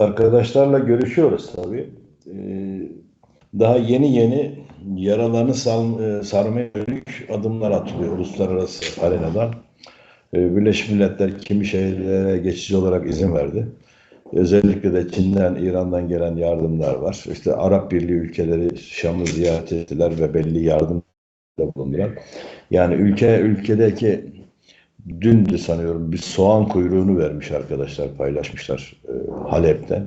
Arkadaşlarla görüşüyoruz tabii. Ee, daha yeni yeni yaralarını sal- e, sarmaya dönük adımlar atılıyor uluslararası arenadan. Ee, Birleşmiş Milletler kimi şeylere geçici olarak izin verdi. Özellikle de Çin'den, İran'dan gelen yardımlar var. İşte Arap Birliği ülkeleri Şam'ı ziyaret ettiler ve belli yardım bulundular. Yani ülke ülkedeki dündü sanıyorum bir soğan kuyruğunu vermiş arkadaşlar paylaşmışlar e, Halep'ten.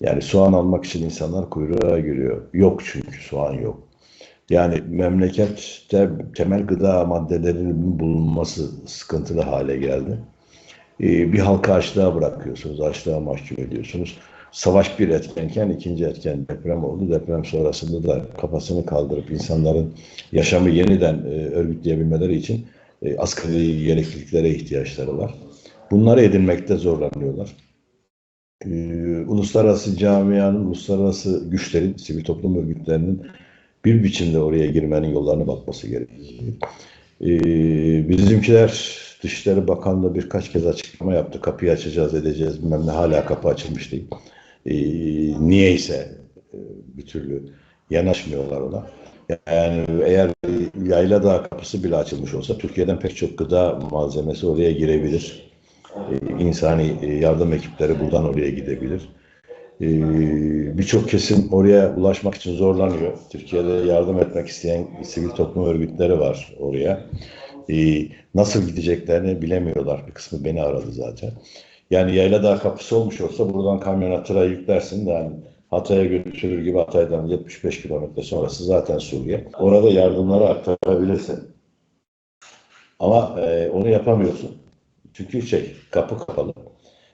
Yani soğan almak için insanlar kuyruğa giriyor. Yok çünkü soğan yok. Yani memlekette temel gıda maddelerinin bulunması sıkıntılı hale geldi. Ee, bir halka açlığa bırakıyorsunuz, açlığa mahkum ediyorsunuz. Savaş bir etkenken ikinci etken deprem oldu. Deprem sonrasında da kafasını kaldırıp insanların yaşamı yeniden e, örgütleyebilmeleri için e, asgari gerekliliklere ihtiyaçları var. Bunları edinmekte zorlanıyorlar. Ee, uluslararası camianın, uluslararası güçlerin, sivil toplum örgütlerinin bir biçimde oraya girmenin yollarına bakması gerekiyor. Ee, bizimkiler Dışişleri Bakanlığı birkaç kez açıklama yaptı. Kapıyı açacağız, edeceğiz. Bilmem ne hala kapı açılmış değil. Ee, niyeyse e, bir türlü yanaşmıyorlar ona. Yani eğer Yayla Dağı kapısı bile açılmış olsa Türkiye'den pek çok gıda malzemesi oraya girebilir. Ee, insani e, yardım ekipleri buradan oraya gidebilir. Ee, Birçok kesim oraya ulaşmak için zorlanıyor. Türkiye'de yardım etmek isteyen sivil toplum örgütleri var oraya. Ee, Nasıl gideceklerini bilemiyorlar. Bir kısmı beni aradı zaten. Yani Yayladağ kapısı olmuş olsa buradan kamyona tıra yüklersin de yani Hatay'a götürür gibi Hatay'dan 75 kilometre sonrası zaten Suriye. Orada yardımları aktarabilirsin. Ama e, onu yapamıyorsun. Çünkü şey kapı kapalı.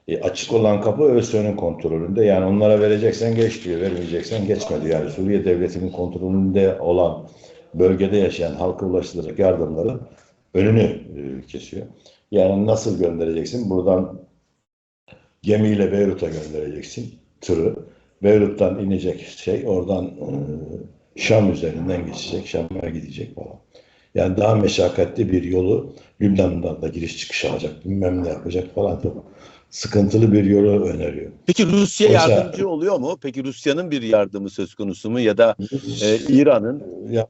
E, açık olan kapı ÖSÖ'nün kontrolünde. Yani onlara vereceksen geç diyor, vermeyeceksen geçme diyor. Yani Suriye devletinin kontrolünde olan bölgede yaşayan halka ulaştıracak yardımların önünü e, kesiyor. Yani nasıl göndereceksin? Buradan gemiyle Beyrut'a göndereceksin tırı. Beyrut'tan inecek şey oradan e, Şam üzerinden geçecek, Şam'a gidecek falan. Yani daha meşakkatli bir yolu Lübnan'dan da giriş çıkış alacak, bilmem ne yapacak falan. Çok sıkıntılı bir yolu öneriyor. Peki Rusya Oysa- yardımcı oluyor mu? Peki Rusya'nın bir yardımı söz konusu mu ya da e, İran'ın? Ya,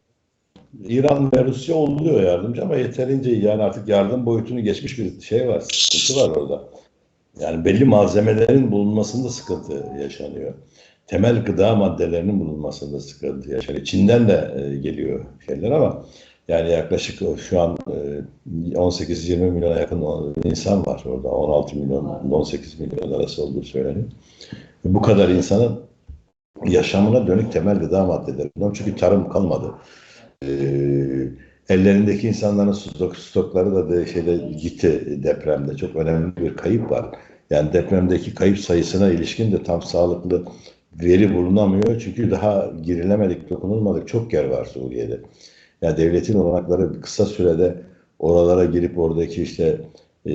İran ve Rusya oluyor yardımcı ama yeterince yani artık yardım boyutunu geçmiş bir şey var, sıkıntı var orada. Yani belli malzemelerin bulunmasında sıkıntı yaşanıyor. Temel gıda maddelerinin bulunmasında sıkıntı yaşanıyor. Çin'den de e, geliyor şeyler ama yani yaklaşık o şu an e, 18-20 milyona yakın insan var orada. 16 milyon, 18 milyon arası olduğu söyleniyor. Bu kadar insanın yaşamına dönük temel gıda maddeleri. Bunun Çünkü tarım kalmadı. Ellerindeki insanların stok, stokları da de, şeyde gitti depremde. Çok önemli bir kayıp var. Yani depremdeki kayıp sayısına ilişkin de tam sağlıklı veri bulunamıyor. Çünkü daha girilemedik, dokunulmadık çok yer var Suriye'de. Yani devletin olanakları kısa sürede oralara girip oradaki işte e,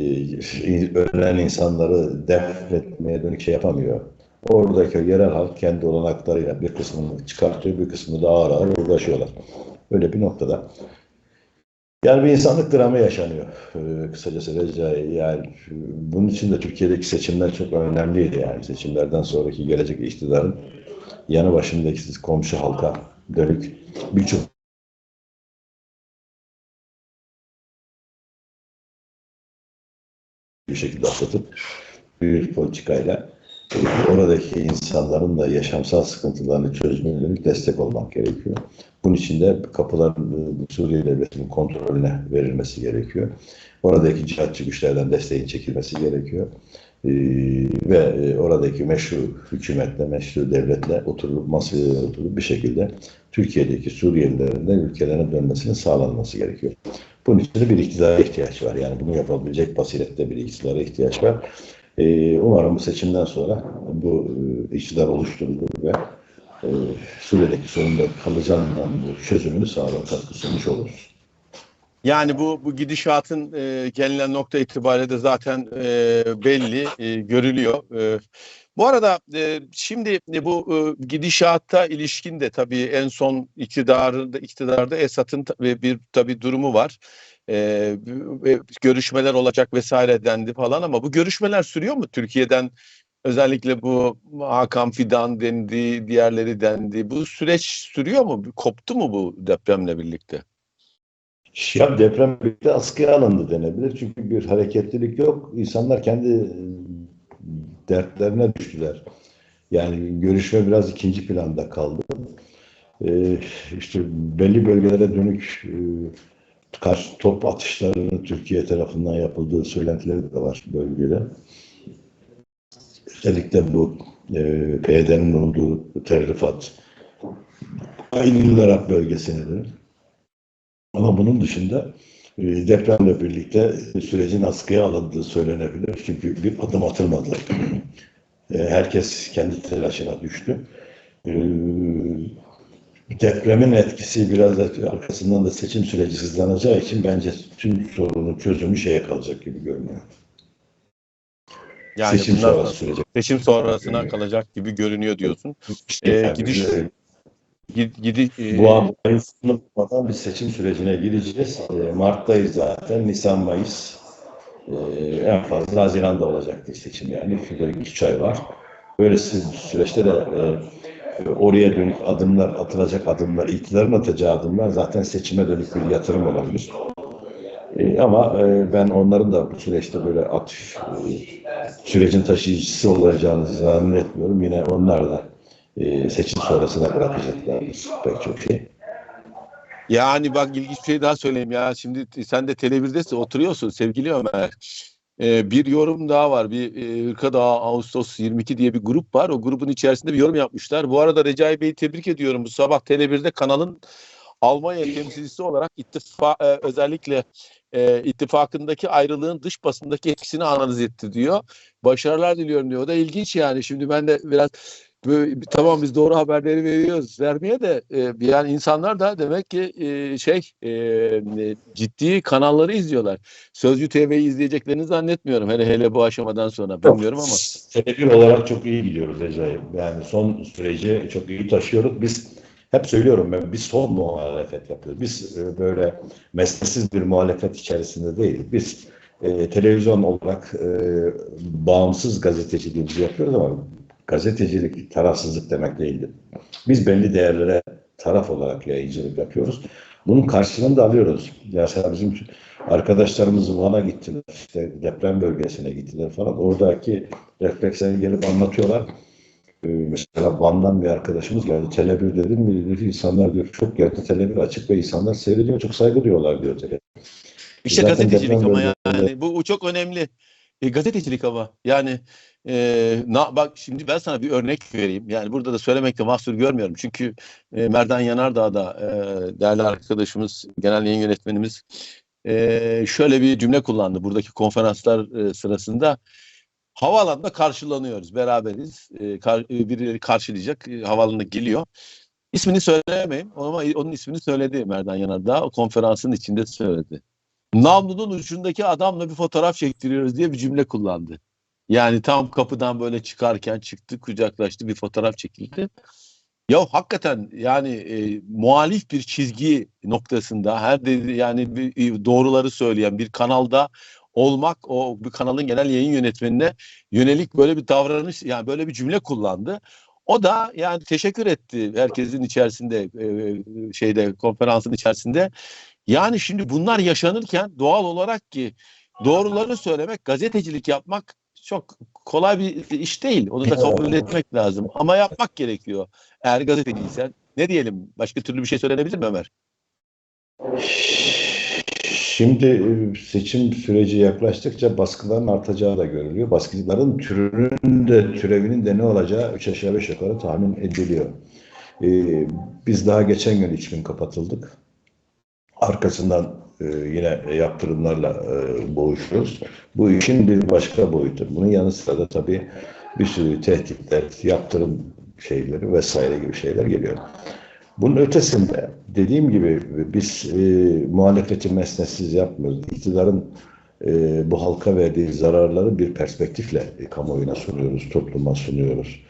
ölen insanları defnetmeye dönük şey yapamıyor. Oradaki yerel halk kendi olanaklarıyla bir kısmını çıkartıyor, bir kısmını da ağır ağır uğraşıyorlar. Öyle bir noktada. Yani bir insanlık dramı yaşanıyor ee, kısacası Recai. Yani bunun için de Türkiye'deki seçimler çok önemliydi yani. Seçimlerden sonraki gelecek iktidarın yanı başındaki komşu halka dönük birçok bir şekilde atlatıp bir politikayla oradaki insanların da yaşamsal sıkıntılarını çözmeye yönelik destek olmak gerekiyor. Bunun için de kapıların Suriye Devleti'nin kontrolüne verilmesi gerekiyor. Oradaki cihatçı güçlerden desteğin çekilmesi gerekiyor. Ee, ve e, oradaki meşru hükümetle, meşru devletle oturulup masaya oturup bir şekilde Türkiye'deki Suriyelilerin de ülkelerine dönmesinin sağlanması gerekiyor. Bunun için de bir iktidara ihtiyaç var. Yani bunu yapabilecek basirette bir iktidara ihtiyaç var. Ee, umarım bu seçimden sonra bu e, iktidar oluşturulur ve e, Suriye'deki sorunda kalıcı anlamda çözümünü sağlar, katkı sunmuş oluruz. Yani bu bu gidişatın e, gelinen nokta itibariyle de zaten e, belli, e, görülüyor. E, bu arada e, şimdi e, bu e, gidişata ilişkin de tabii en son iktidarda iktidarda Esad'ın bir tabii durumu var. E, görüşmeler olacak vesaire dendi falan ama bu görüşmeler sürüyor mu Türkiye'den özellikle bu Hakan Fidan dendi, diğerleri dendi. Bu süreç sürüyor mu? Koptu mu bu depremle birlikte? Ya deprem birlikte askıya alındı denebilir. Çünkü bir hareketlilik yok. İnsanlar kendi dertlerine düştüler. Yani görüşme biraz ikinci planda kaldı. Ee, işte belli bölgelere dönük e, karşı top atışlarının Türkiye tarafından yapıldığı söylentileri de var bölgede. Özellikle bu e, PYD'nin olduğu Tel Rifat, aynı Irak bölgesine Ama bunun dışında depremle birlikte sürecin askıya alındığı söylenebilir. Çünkü bir adım atılmadı. E, herkes kendi telaşına düştü. E, depremin etkisi biraz da arkasından da seçim süreci hızlanacağı için bence tüm sorunun çözümü şeye kalacak gibi görünüyor. Yani seçim sonrası sürece. seçim sonrasına kalacak gibi görünüyor diyorsun. Ee, gidiş gid, gidi, e, Bu an ayın sonuna bakmadan bir seçim sürecine gireceğiz. E, Mart'tayız zaten. Nisan, Mayıs e, en fazla Haziran'da olacaktır seçim yani. Şurada üç ay var. Böyle süreçte de e, oraya dönük adımlar, atılacak adımlar, iktidarın atacağı adımlar zaten seçime dönük bir yatırım olabilir. E, ama ben onların da bu süreçte böyle e, sürecin taşıyıcısı olacağını zannetmiyorum. Yine onlar da e, seçim sonrasına bırakacaklardır pek çok şey. Yani bak ilginç bir şey daha söyleyeyim ya. Şimdi sen de Tele1'desin oturuyorsun sevgili Ömer. Ee, bir yorum daha var. Bir e, Irkadağ Ağustos 22 diye bir grup var. O grubun içerisinde bir yorum yapmışlar. Bu arada Recai Bey'i tebrik ediyorum. Bu sabah Tele1'de kanalın Almanya temsilcisi olarak ittifa, e, özellikle e, ittifakındaki ayrılığın dış basındaki etkisini analiz etti diyor. Başarılar diliyorum diyor. O da ilginç yani. Şimdi ben de biraz böyle, tamam biz doğru haberleri veriyoruz vermeye de e, yani insanlar da demek ki e, şey e, ciddi kanalları izliyorlar. Sözcü TV'yi izleyeceklerini zannetmiyorum hele hele bu aşamadan sonra bilmiyorum ama. Tedbir olarak çok iyi gidiyoruz Recai. Yani son süreci çok iyi taşıyoruz. Biz hep söylüyorum ben biz son muhalefet yapıyoruz. Biz e, böyle mesleksiz bir muhalefet içerisinde değil. Biz e, televizyon olarak e, bağımsız gazeteciliğimizi yapıyoruz ama gazetecilik tarafsızlık demek değildir. Biz belli değerlere taraf olarak yayıncılık yapıyoruz. Bunun karşılığını da alıyoruz. Mesela bizim arkadaşlarımız Van'a gittiler, işte deprem bölgesine gittiler falan. Oradaki refleksleri gelip anlatıyorlar. Ee, mesela Van'dan bir arkadaşımız geldi. Tele1 dedim mi? Dedi, insanlar diyor çok geldi Tele1 açık ve insanlar seyrediyor, çok saygı duyuyorlar diyor Tele1. İşte Zaten gazetecilik ama yani bu, bu çok önemli. E, gazetecilik ama yani e, na, bak şimdi ben sana bir örnek vereyim. Yani burada da söylemekte mahsur görmüyorum. Çünkü e, Merdan Yanardağ da e, değerli arkadaşımız, genel yayın yönetmenimiz e, şöyle bir cümle kullandı buradaki konferanslar e, sırasında. Havaalanında karşılanıyoruz, beraberiz. E, kar, e, birileri karşılayacak, e, havaalanına geliyor. İsmini söylemeyeyim ama onun ismini söyledi Merdan Yanardağ. O konferansın içinde söyledi. Namlunun ucundaki adamla bir fotoğraf çektiriyoruz diye bir cümle kullandı. Yani tam kapıdan böyle çıkarken çıktı, kucaklaştı, bir fotoğraf çekildi. Ya hakikaten yani e, muhalif bir çizgi noktasında her dedi yani bir, e, doğruları söyleyen bir kanalda olmak o bir kanalın genel yayın yönetmenine yönelik böyle bir davranış yani böyle bir cümle kullandı. O da yani teşekkür etti herkesin içerisinde e, şeyde konferansın içerisinde. Yani şimdi bunlar yaşanırken doğal olarak ki doğruları söylemek, gazetecilik yapmak çok kolay bir iş değil. Onu da kabul etmek lazım. Ama yapmak gerekiyor. Eğer gazeteciysen ne diyelim? Başka türlü bir şey söylenebilir mi Ömer? Şimdi e, seçim süreci yaklaştıkça baskıların artacağı da görülüyor. Baskıların türünün de türevinin de ne olacağı üç aşağı beş yukarı tahmin ediliyor. Ee, biz daha geçen gün üç gün kapatıldık. Arkasından e, yine yaptırımlarla e, boğuşuyoruz. Bu işin bir başka boyutu. Bunun yanı sıra da tabii bir sürü tehditler, yaptırım şeyleri vesaire gibi şeyler geliyor. Bunun ötesinde dediğim gibi biz e, muhalefeti mesnetsiz yapmıyoruz. İktidarın e, bu halka verdiği zararları bir perspektifle e, kamuoyuna sunuyoruz, topluma sunuyoruz.